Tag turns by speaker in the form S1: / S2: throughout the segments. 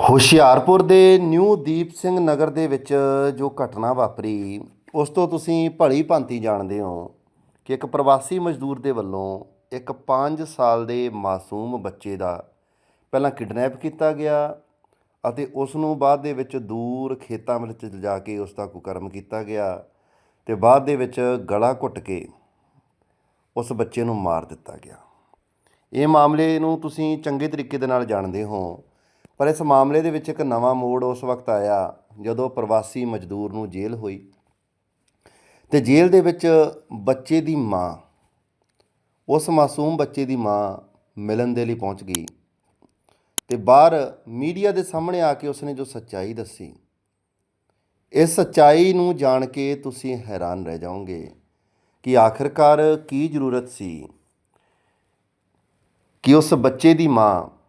S1: ਹੁਸ਼ਿਆਰਪੁਰ ਦੇ ਨਿਊ ਦੀਪ ਸਿੰਘ ਨਗਰ ਦੇ ਵਿੱਚ ਜੋ ਘਟਨਾ ਵਾਪਰੀ, ਉਸ ਤੋਂ ਤੁਸੀਂ ਭਲੀ ਭਾਂਤੀ ਜਾਣਦੇ ਹੋ ਕਿ ਇੱਕ ਪ੍ਰਵਾਸੀ ਮਜ਼ਦੂਰ ਦੇ ਵੱਲੋਂ ਇੱਕ 5 ਸਾਲ ਦੇ ਮਾਸੂਮ ਬੱਚੇ ਦਾ ਪਹਿਲਾਂ ਕਿਡਨੈਪ ਕੀਤਾ ਗਿਆ ਅਤੇ ਉਸ ਨੂੰ ਬਾਅਦ ਦੇ ਵਿੱਚ ਦੂਰ ਖੇਤਾਂ ਵਿੱਚ ਲਿਜਾ ਕੇ ਉਸ ਦਾ ਕੁਕਰਮ ਕੀਤਾ ਗਿਆ ਤੇ ਬਾਅਦ ਦੇ ਵਿੱਚ ਗਲਾ ਘੁੱਟ ਕੇ ਉਸ ਬੱਚੇ ਨੂੰ ਮਾਰ ਦਿੱਤਾ ਗਿਆ। ਇਹ ਮਾਮਲੇ ਨੂੰ ਤੁਸੀਂ ਚੰਗੇ ਤਰੀਕੇ ਦੇ ਨਾਲ ਜਾਣਦੇ ਹੋ। ਪਰ ਇਸ ਮਾਮਲੇ ਦੇ ਵਿੱਚ ਇੱਕ ਨਵਾਂ ਮੋੜ ਉਸ ਵਕਤ ਆਇਆ ਜਦੋਂ ਪ੍ਰਵਾਸੀ ਮਜ਼ਦੂਰ ਨੂੰ ਜੇਲ੍ਹ ਹੋਈ ਤੇ ਜੇਲ੍ਹ ਦੇ ਵਿੱਚ ਬੱਚੇ ਦੀ ਮਾਂ, ਉਸ ਮਾਸੂਮ ਬੱਚੇ ਦੀ ਮਾਂ ਮਿਲਣ ਦੇ ਲਈ ਪਹੁੰਚ ਗਈ ਤੇ ਬਾਹਰ ਮੀਡੀਆ ਦੇ ਸਾਹਮਣੇ ਆ ਕੇ ਉਸਨੇ ਜੋ ਸੱਚਾਈ ਦੱਸੀ, ਇਸ ਸੱਚਾਈ ਨੂੰ ਜਾਣ ਕੇ ਤੁਸੀਂ ਹੈਰਾਨ ਰਹਿ ਜਾਓਗੇ ਕਿ ਆਖਰਕਾਰ ਕੀ ਜ਼ਰੂਰਤ ਸੀ ਕਿ ਉਸ ਬੱਚੇ ਦੀ ਮਾਂ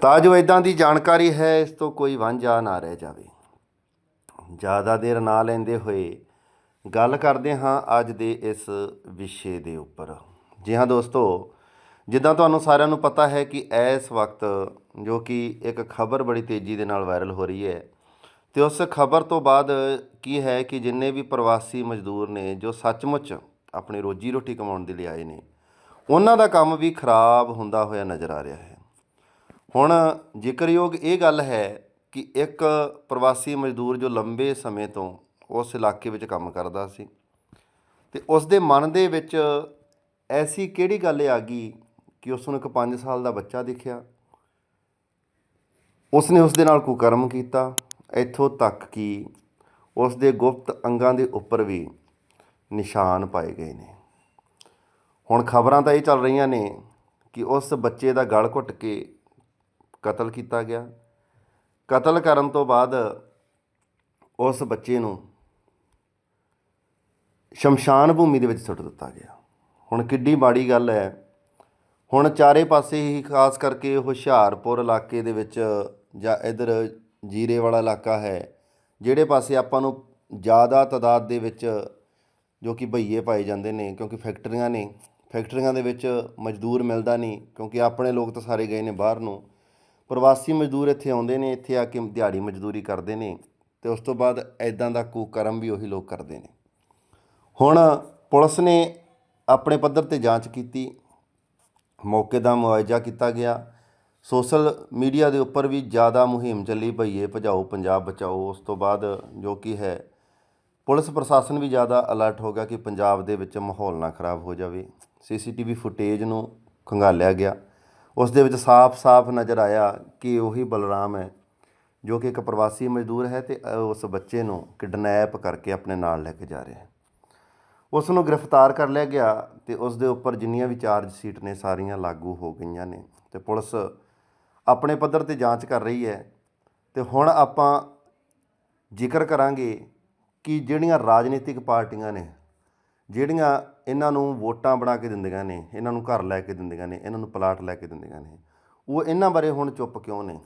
S1: ਤਾਂ ਜੋ ਇਦਾਂ ਦੀ ਜਾਣਕਾਰੀ ਹੈ, ਇਸ ਤੋਂ ਕੋਈ ਵਾਂਝਾ ਨਾ ਰਹਿ ਜਾਵੇ। ਜ਼ਿਆਦਾ ਦੇਰ ਨਾ ਲੈਂਦੇ ਹੋਏ ਗੱਲ ਕਰਦੇ ਹਾਂ ਅੱਜ ਦੇ ਇਸ ਵਿਸ਼ੇ ਦੇ ਉੱਪਰ। ਜੀ ਹਾਂ ਦੋਸਤੋ, ਜਿੱਦਾਂ ਤੁਹਾਨੂੰ ਸਾਰਿਆਂ ਨੂੰ ਪਤਾ ਹੈ ਕਿ ਇਸ ਵਕਤ ਜੋ ਕਿ ਇੱਕ ਖਬਰ ਬੜੀ ਤੇਜ਼ੀ ਦੇ ਨਾਲ ਵਾਇਰਲ ਹੋ ਰਹੀ ਹੈ, ਤੇ ਉਸ ਖਬਰ ਤੋਂ ਬਾਅਦ ਕੀ ਹੈ ਕਿ ਜਿੰਨੇ ਵੀ ਪ੍ਰਵਾਸੀ ਮਜ਼ਦੂਰ ਨੇ ਜੋ ਸੱਚਮੁੱਚ ਆਪਣੀ ਰੋਜੀ ਰੋਟੀ ਕਮਾਉਣ ਦੇ ਲਈ ਆਏ ਨੇ, ਉਹਨਾਂ ਦਾ ਕੰਮ ਵੀ ਖਰਾਬ ਹੁੰਦਾ ਹੋਇਆ ਨਜ਼ਰ ਆ ਰਿਹਾ ਹੈ। ਹੁਣ ਜ਼ਿਕਰਯੋਗ ਇਹ ਗੱਲ ਹੈ ਕਿ ਇੱਕ ਪ੍ਰਵਾਸੀ ਮਜ਼ਦੂਰ ਜੋ ਲੰਬੇ ਸਮੇਂ ਤੋਂ ਉਸ ਇਲਾਕੇ ਵਿੱਚ ਕੰਮ ਕਰਦਾ ਸੀ ਤੇ ਉਸ ਦੇ ਮਨ ਦੇ ਵਿੱਚ ਐਸੀ ਕਿਹੜੀ ਗੱਲ ਆ ਗਈ ਕਿ ਉਸ ਨੂੰ ਇੱਕ 5 ਸਾਲ ਦਾ ਬੱਚਾ ਦਿਖਿਆ? ਉਸ ਨੇ ਉਸ ਦੇ ਨਾਲ ਕੁਕਰਮ ਕੀਤਾ। ਇੱਥੋਂ ਤੱਕ ਕਿ ਉਸ ਦੇ ਗੁਪਤ ਅੰਗਾਂ ਦੇ ਉੱਪਰ ਵੀ ਨਿਸ਼ਾਨ ਪਾਏ ਗਏ ਨੇ। ਹੁਣ ਖਬਰਾਂ ਤਾਂ ਇਹ ਚੱਲ ਰਹੀਆਂ ਨੇ ਕਿ ਉਸ ਬੱਚੇ ਦਾ ਗਲ ਘੁੱਟ ਕੇ ਕਤਲ ਕੀਤਾ ਗਿਆ। ਕਤਲ ਕਰਨ ਤੋਂ ਬਾਅਦ ਉਸ ਬੱਚੇ ਨੂੰ ਸ਼ਮਸ਼ਾਨ ਭੂਮੀ ਦੇ ਵਿੱਚ ਸੁੱਟ ਦਿੱਤਾ ਗਿਆ। ਹੁਣ ਕਿੱਡੀ ਮਾੜੀ ਗੱਲ ਹੈ। ਹੁਣ ਚਾਰੇ ਪਾਸੇ ਹੀ ਖਾਸ ਕਰਕੇ ਹੁਸ਼ਿਆਰਪੁਰ ਇਲਾਕੇ ਦੇ ਵਿੱਚ ਜਾਂ ਇਧਰ ਜੀਰੇ ਵਾਲਾ ਇਲਾਕਾ ਹੈ, ਜਿਹੜੇ ਪਾਸੇ ਆਪਾਂ ਨੂੰ ਜ਼ਿਆਦਾ ਤਾਦਾਦ ਦੇ ਵਿੱਚ ਜੋ ਕਿ ਭਈਏ ਪਾਏ ਜਾਂਦੇ ਨੇ, ਕਿਉਂਕਿ ਫੈਕਟਰੀਆਂ ਨੇ, ਫੈਕਟਰੀਆਂ ਦੇ ਵਿੱਚ ਮਜ਼ਦੂਰ ਮਿਲਦਾ ਨਹੀਂ, ਕਿਉਂਕਿ ਆਪਣੇ ਲੋਕ ਤਾਂ ਸਾਰੇ ਗਏ ਨੇ ਬਾਹਰ ਨੂੰ। ਪ੍ਰਵਾਸੀ ਮਜ਼ਦੂਰ ਇੱਥੇ ਆਉਂਦੇ ਨੇ, ਇੱਥੇ ਆ ਕੇ ਦਿਹਾੜੀ ਮਜ਼ਦੂਰੀ ਕਰਦੇ ਨੇ ਤੇ ਉਸ ਤੋਂ ਬਾਅਦ ਐਦਾਂ ਦਾ ਕੁਕਰਮ ਵੀ ਉਹੀ ਲੋਕ ਕਰਦੇ ਨੇ। ਹੁਣ ਪੁਲਿਸ ਨੇ ਆਪਣੇ ਪੱਧਰ ਤੇ ਜਾਂਚ ਕੀਤੀ, ਮੌਕੇ ਦਾ ਮੁਆਇਜ਼ਾ ਕੀਤਾ ਗਿਆ। ਸੋਸ਼ਲ ਮੀਡੀਆ ਦੇ ਉੱਪਰ ਵੀ ਜ਼ਿਆਦਾ ਮੁਹਿੰਮ ਚੱਲੀ ਭਈਏ ਭਜਾਓ ਪੰਜਾਬ ਬਚਾਓ। ਉਸ ਤੋਂ ਬਾਅਦ ਜੋ ਕਿ ਹੈ, ਪੁਲਿਸ ਪ੍ਰਸ਼ਾਸਨ ਵੀ ਜ਼ਿਆਦਾ ਅਲਰਟ ਹੋ ਗਿਆ ਕਿ ਪੰਜਾਬ ਦੇ ਵਿੱਚ ਮਾਹੌਲ ਨਾ ਖਰਾਬ ਹੋ ਜਾਵੇ। ਸੀਸੀਟੀਵੀ ਫੁਟੇਜ ਨੂੰ ਖੰਗਾਲਿਆ ਗਿਆ। ਉਸ ਦੇ ਵਿੱਚ ਸਾਫ਼-ਸਾਫ਼ ਨਜ਼ਰ ਆਇਆ ਕਿ ਉਹੀ ਬਲਰਾਮ ਹੈ, ਜੋ ਕਿ ਇੱਕ ਪ੍ਰਵਾਸੀ ਮਜ਼ਦੂਰ ਹੈ ਤੇ ਉਸ ਬੱਚੇ ਨੂੰ ਕਿਡਨੈਪ ਕਰਕੇ ਆਪਣੇ ਨਾਲ ਲੈ ਕੇ ਜਾ ਰਿਹਾ ਹੈ। ਉਸ ਨੂੰ ਗ੍ਰਿਫਤਾਰ ਕਰ ਲਿਆ ਗਿਆ ਤੇ ਉਸ ਦੇ ਉੱਪਰ ਜਿੰਨੀਆਂ ਵੀ ਚਾਰਜ ਸ਼ੀਟ ਨੇ ਸਾਰੀਆਂ ਲਾਗੂ ਹੋ ਗਈਆਂ ਨੇ ਤੇ ਪੁਲਿਸ ਆਪਣੇ ਪੱਧਰ ਤੇ ਜਾਂਚ ਕਰ ਰਹੀ ਹੈ ਤੇ ਹੁਣ ਆਪਾਂ ਜ਼ਿਕਰ ਕਰਾਂਗੇ ਕਿ ਜਿਹੜੀਆਂ ਰਾਜਨੀਤਿਕ ਪਾਰਟੀਆਂ ਨੇ ਜਿਹੜੀਆਂ ਇਹਨਾਂ ਨੂੰ ਵੋਟਾਂ ਬਣਾ ਕੇ ਦਿੰਦੀਆਂ ਨੇ, ਇਹਨਾਂ ਨੂੰ ਘਰ ਲੈ ਕੇ ਦਿੰਦੀਆਂ ਨੇ, ਇਹਨਾਂ ਨੂੰ ਪਲਾਟ ਲੈ ਕੇ ਦਿੰਦੀਆਂ ਨੇ, ਉਹ ਇਹਨਾਂ ਬਾਰੇ ਹੁਣ ਚੁੱਪ ਕਿਉਂ ਨੇ?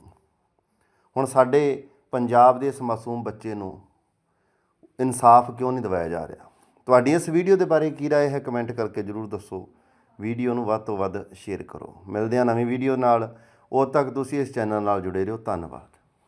S1: ਹੁਣ ਸਾਡੇ ਪੰਜਾਬ ਦੇ ਇਸ ਮਾਸੂਮ ਬੱਚੇ ਨੂੰ ਇਨਸਾਫ ਕਿਉਂ ਨਹੀਂ ਦਿਵਾਇਆ ਜਾ ਰਿਹਾ? ਤੁਹਾਡੀ ਇਸ ਵੀਡੀਓ ਦੇ ਬਾਰੇ ਕੀ ਰਾਏ ਹੈ ਕਮੈਂਟ ਕਰਕੇ ਜਰੂਰ ਦੱਸੋ। ਵੀਡੀਓ ਨੂੰ ਵੱਧ ਤੋਂ ਵੱਧ ਸ਼ੇਅਰ ਕਰੋ। ਮਿਲਦੇ ਹਾਂ ਨਵੀਂ ਵੀਡੀਓ ਨਾਲ। ਉਦੋਂ ਤੱਕ ਤੁਸੀਂ ਇਸ ਚੈਨਲ ਨਾਲ ਜੁੜੇ ਰਹੋ। ਧੰਨਵਾਦ।